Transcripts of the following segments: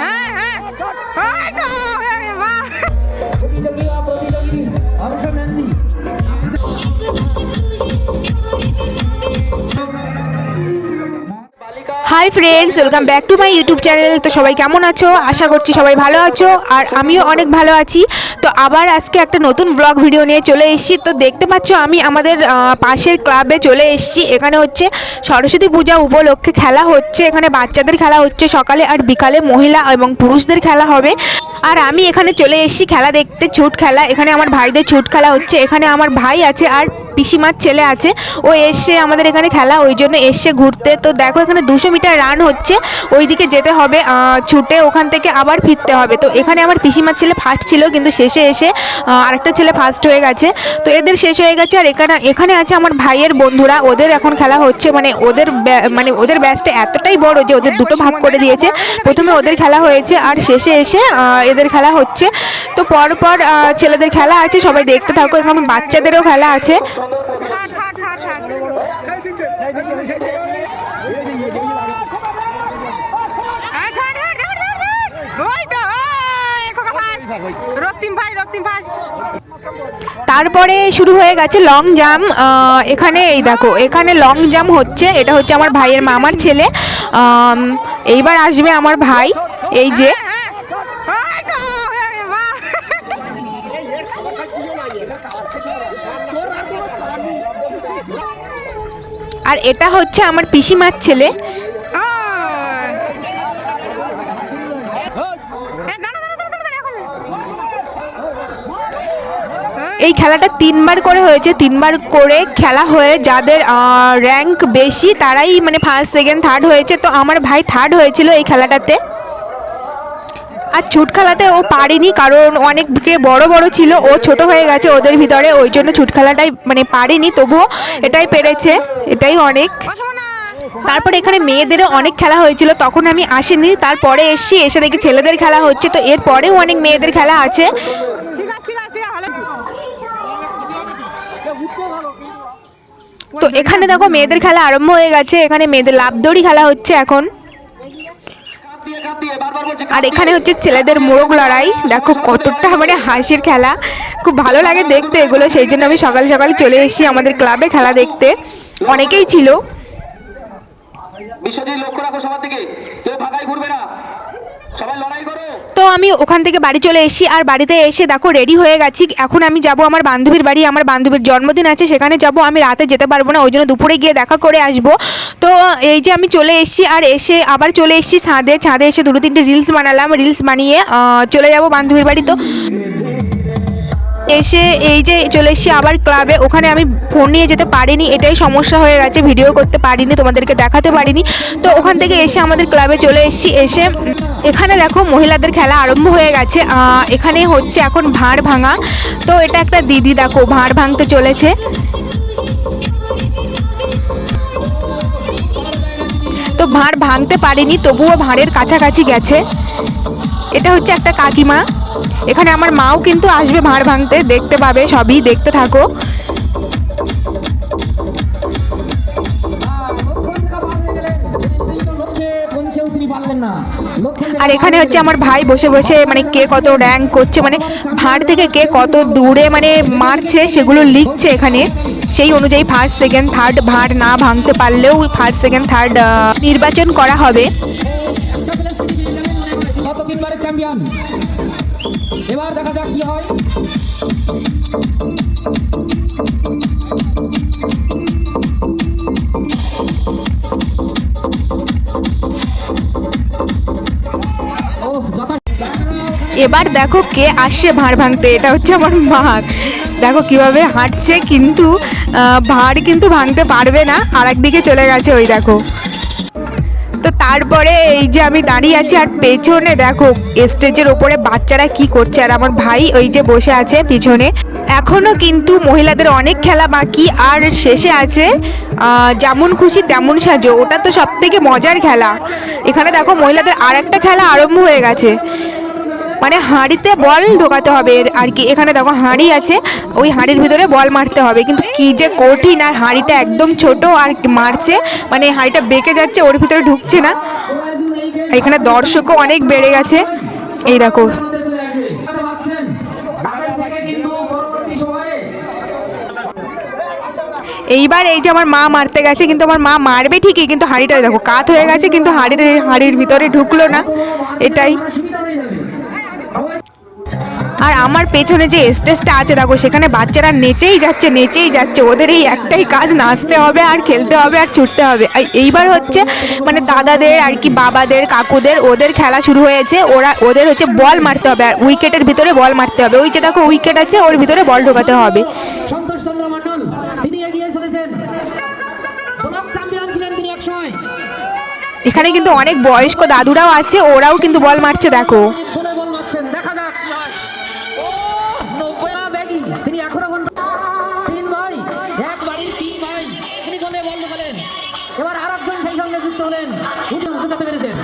হ্যাঁ হ্যাঁ। প্রতিযোগী অংশ নেননি hi friends welcome back to my YouTube channel তো সবাই কেমন আছো? আশা করছি সবাই ভালো আছো, আর আমিও অনেক ভালো আছি। তো আবার আজকে একটা নতুন ব্লগ ভিডিও নিয়ে চলে এসেছি। তো দেখতে পাচ্ছ আমি আমাদের পাশের ক্লাবে চলে এসেছি। এখানে হচ্ছে সরস্বতী পূজা উপলক্ষে খেলা হচ্ছে। এখানে বাচ্চাদের খেলা হচ্ছে সকালে আর বিকালে মহিলা এবং পুরুষদের খেলা হবে। আর আমি এখানে চলে এসেছি খেলা দেখতে, ছুট খেলা। এখানে আমার ভাইদের ছুট খেলা হচ্ছে। এখানে আমার ভাই আছে আর পিসিমার ছেলে আছে। ও এসে আমাদের এখানে খেলা, ওই জন্য এসছে ঘুরতে। তো দেখো এখানে দুশো মিটার রান হচ্ছে। ওইদিকে যেতে হবে ছুটে ওখান থেকে আবার ফিরতে হবে। তো এখানে আমার পিসিমার ছেলে ফার্স্ট ছিল, কিন্তু শেষে এসে আরেকটা ছেলে ফার্স্ট হয়ে গেছে। তো এদের শেষ হয়ে গেছে আর এখানে এখানে আছে আমার ভাইয়ের বন্ধুরা। ওদের এখন খেলা হচ্ছে। মানে ওদের মানে ওদের ব্যাচটা এতটাই বড় যে ওদের দুটো ভাগ করে দিয়েছে। প্রথমে ওদের খেলা হয়েছে আর শেষে এসে এদের খেলা হচ্ছে। তো পর পর ছেলেদের খেলা আছে, সবাই দেখতে থাকো, এবং বাচ্চাদেরও খেলা আছে। তারপরে শুরু হয়ে গেছে লং জাম্প এখানে এই দেখো, এখানে লং জাম্প হচ্ছে, এটা হচ্ছে আমার ভাইয়ের মামার ছেলে। এইবার আসবে আমার ভাই, এই যে হ্যাঁ ওই তো, এ বাহ। আর এটা হচ্ছে আমার পিসিমার ছেলে। এই খেলাটা তিনবার করে হয়েছে, তিনবার করে খেলা হয়ে যাদের র্যাঙ্ক বেশি, তারাই মানে ফার্স্ট সেকেন্ড থার্ড হয়েছে তো আমার ভাই থার্ড হয়েছিল এই খেলাটাতে আর ছুট খেলাতে ও পারেনি, কারণ অনেককে বড় বড় ছিল, ও ছোট হয়ে গেছে ওদের ভিতরে, ওই জন্য ছুট খেলাটাই মানে পারেনি, তবুও এটাই পেরেছে, এটাই অনেক। তারপর এখানে মেয়েদেরও অনেক খেলা হয়েছিল, তখন আমি আসিনি, তারপরে এসছি, এসে দেখি ছেলেদের খেলা হচ্ছে, তো এরপরেও অনেক মেয়েদের খেলা আছে। তো এখানে দেখো মেয়েদের খেলা আরম্ভ হয়ে গেছে, এখানে মেয়েদের লাভ দড়ি খেলা হচ্ছে এখন। আর এখানে হচ্ছে ছেলেদের মোরগ লড়াই। দেখো কতটা মানে হাসির খেলা। খুব ভালো লাগে দেখতে এগুলো সেই জন্য আমি সকাল সকাল চলে এসেছি আমাদের ক্লাবে খেলা দেখতে। অনেকেই ছিল। বিশ্বজিৎ লক্ষ্য রাখো সবার দিকে। কেউ ফাঁকায় ঘুরবে না। সবাই লড়াই করো। তো আমি ওখান থেকে বাড়ি চলে এসেছি আর বাড়িতে এসে দেখো রেডি হয়ে গেছি। এখন আমি যাব আমার বান্ধবীর বাড়ি, আমার বান্ধবীর জন্মদিন আছে, সেখানে যাব। আমি রাতে যেতে পারব না, ওই জন্য দুপুরে গিয়ে দেখা করে আসব। তো এই যে আমি চলে এসেছি আর এসে আবার চলে এসেছি ছাদে। ছাদে এসে দুটো তিনটে রিলস বানালাম রিলস বানিয়ে চলে যাব বান্ধবীর বাড়ি তো। এসে এই যে চলে এসেছি আবার ক্লাবে ওখানে আমি ফোন নিয়ে যেতে পারিনি, এটাই সমস্যা হয়ে গেছে ভিডিও করতে পারিনি, তোমাদেরকে দেখাতে পারিনি। তো ওখান থেকে এসে আমাদের ক্লাবে চলে এসেছি, এসে এখানে দেখো মহিলাদের খেলা আরম্ভ হয়ে গেছে। এখানে হচ্ছে এখন ভাঁড় ভাঙা। তো এটা একটা দিদি দেখো, ভাঁড় ভাঙতে চলেছে। তো ভাঁড় ভাঙতে পারেনি, তবুও ভাঁড়ের কাছাকাছি গেছে। এটা হচ্ছে একটা কাকিমা। এখানে আমার মাও কিন্তু আসবে ভাঁড় ভাঙতে, দেখতে পাবে, সবই দেখতে থাকো। না। আর এখানে হচ্ছে আমার ভাই বসে বসে মানে কে কত র্যাঙ্ক করছে মানে ভাঁড় থেকে কে কত দূরে মানে মারছে, সেগুলো লিখছে এখানে। সেই অনুযায়ী ফার্স্ট সেকেন্ড থার্ড ভাঁড় না ভাঙতে পারলেও ফার্স্ট সেকেন্ড থার্ড নির্বাচন করা হবে। এবার দেখা যাক কি হয়। এবার দেখো কে আসছে ভাঁড় ভাঙতে, এটা হচ্ছে আমার মা। দেখো কীভাবে হাঁটছে, কিন্তু ভাঁড় কিন্তু ভাঙতে পারবে না। আর একদিকে চলে গেছে ওই দেখো। তো তারপরে এই যে আমি দাঁড়িয়ে আছি, আর পেছনে দেখো, স্টেজের ওপরে বাচ্চারা কি করছে, আর আমার ভাই ওই যে বসে আছে পিছনে। এখনও কিন্তু মহিলাদের অনেক খেলা বাকি, আর শেষে আছে যেমন খুশি তেমন সাজো। ওটা তো সব থেকে মজার খেলা। এখানে দেখো মহিলাদের আর একটা খেলা আরম্ভ হয়ে গেছে। মানে হাঁড়িতে বল ঢোকাতে হবে। আর কি, এখানে দেখো হাঁড়ি আছে, ওই হাঁড়ির ভিতরে বল মারতে হবে। কিন্তু কি যে কঠিন, আর হাঁড়িটা একদম ছোট আর মারছে মানে হাঁড়িটা বেঁকে যাচ্ছে, ওর ভিতরে ঢুকছে না। এখানে দর্শকও অনেক বেড়ে গেছে। এই দেখো। এইবার এই যে আমার মা মারতে গেছে, কিন্তু আমার মা মারবে ঠিকই, কিন্তু হাঁড়িটা দেখো কাত হয়ে গেছে, কিন্তু হাঁড়িতে, হাঁড়ির ভিতরে ঢুকলো না। এটাই। আর আমার পেছনে যে স্টেজটা আছে দেখো সেখানে বাচ্চারা নেচেই যাচ্ছে নেচেই যাচ্ছে। ওদের এই একটাই কাজ নাচতে হবে আর খেলতে হবে আর ছুটতে হবে। আর এইবার হচ্ছে মানে দাদাদের আর কি বাবাদের কাকুদের ওদের খেলা শুরু হয়েছে। ওরা ওদের হচ্ছে বল মারতে হবে আর উইকেটের ভিতরে বল মারতে হবে। ওই যে দেখো উইকেট আছে ওর ভিতরে বল ঢোকাতে হবে। এখানে কিন্তু অনেক বয়স্ক দাদুরাও আছে ওরাও কিন্তু বল মারছে দেখো। হলেন উঠে পেরেছেন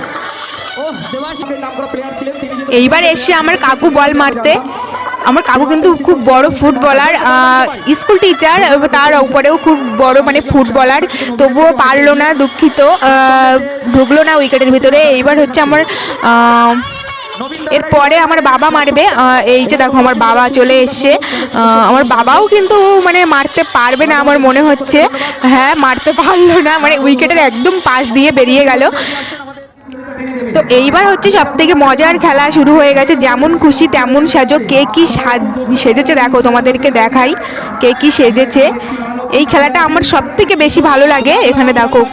এইবার এসে আমার কাকু বল মারতে। আমার কাকু কিন্তু খুব বড় ফুটবলার স্কুল টিচার তার উপরেও খুব বড় মানে ফুটবলার। তবুও পারল না দুঃখিত ঢুকলো না উইকেটের ভিতরে। এইবার হচ্ছে আমার আহ, এরপরে আমার বাবা মারবে এই যে দেখো আমার বাবা চলে এসছে। আমার বাবাও কিন্তু মানে মারতে পারবে না আমার মনে হচ্ছে। হ্যাঁ মারতে পারল না মানে উইকেটের একদম পাশ দিয়ে বেরিয়ে গেল। তো এইবার হচ্ছে সব থেকে মজার খেলা শুরু হয়ে গেছে। যেমন খুশি, তেমন সাজো। কে কি সাজ- সেজেছে দেখো, তোমাদেরকে দেখাই। কে কি সেজেছে। এই খেলাটা আমার সব থেকে বেশি ভালো লাগে। এখানে দেখো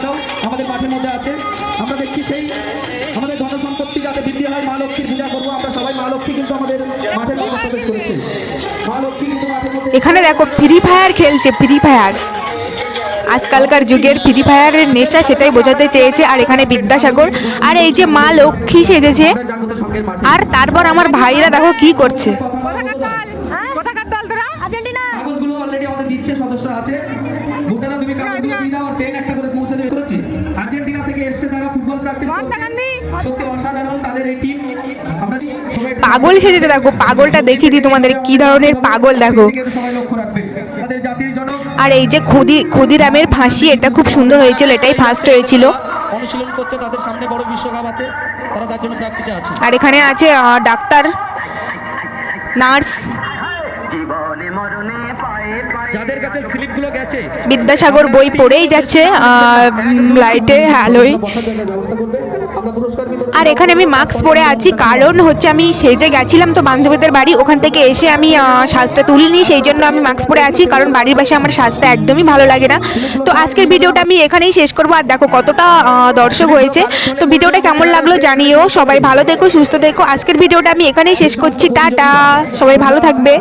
এখানে দেখো ফ্রি ফায়ার খেলছে ফ্রি ফায়ার আজকালকার যুগের ফ্রি ফায়ারের নেশা সেটাই বোঝাতে চেয়েছে, আর এখানে বিদ্যাসাগর। আর এই যে মা লক্ষ্মী সেজেছে, আর তারপর আমার ভাইরা দেখো কি করছে। ভুটানা তুমি কাগজগুলো দিয়ে দাও আর পেন একটা করে পৌঁছে দেবে করেছি। আর্জেন্টিনা থেকে এসছে তারা ফুটবল প্র্যাকটিস করছে মহাত্মা গান্ধী। সত্যি অসাধারণ তাদের এই টিম আমরা পাগল সেজেছে দেখো পাগলটা দেখিয়ে দিই তোমাদের কি ধরনের পাগল দেখো। আর এই যে খুদি ক্ষুদিরামের ফাঁসি এটা খুব সুন্দর হয়েছিল এটাই ফার্স্ট হয়েছিল। অনুশীলন করছে তাদের সামনে বড় বিশ্বকাপ আছে। তারা তার জন্য প্র্যাকটিসে আছে। আর এখানে আছে ডাক্তার নার্স যাদের কাছে স্লিপগুলো গেছে বিদ্যাসাগর বই পড়েই যাচ্ছে লাইটে বিতরণ আর এখানে আমি মাস্ক পরে আছি কারণ হচ্ছে আমি সেজে গেছিলাম তো বান্ধবীদের বাড়ি ওখান থেকে এসে আমি সাজটা তুলিনি সেই জন্য আমি মাস্ক পরে আছি কারণ বাড়ির পাশে আমার সাজটা একদমই ভালো লাগে না। তো আজকের ভিডিওটা আমি এখানেই শেষ করব আর দেখো কতটা দর্শক হয়েছে। তো ভিডিওটা কেমন লাগল জানিও সবাই ভালো থেকো সুস্থ থেকো। আজকের ভিডিওটা আমি এখানেই শেষ করছি টাটা সবাই ভালো থাকবে।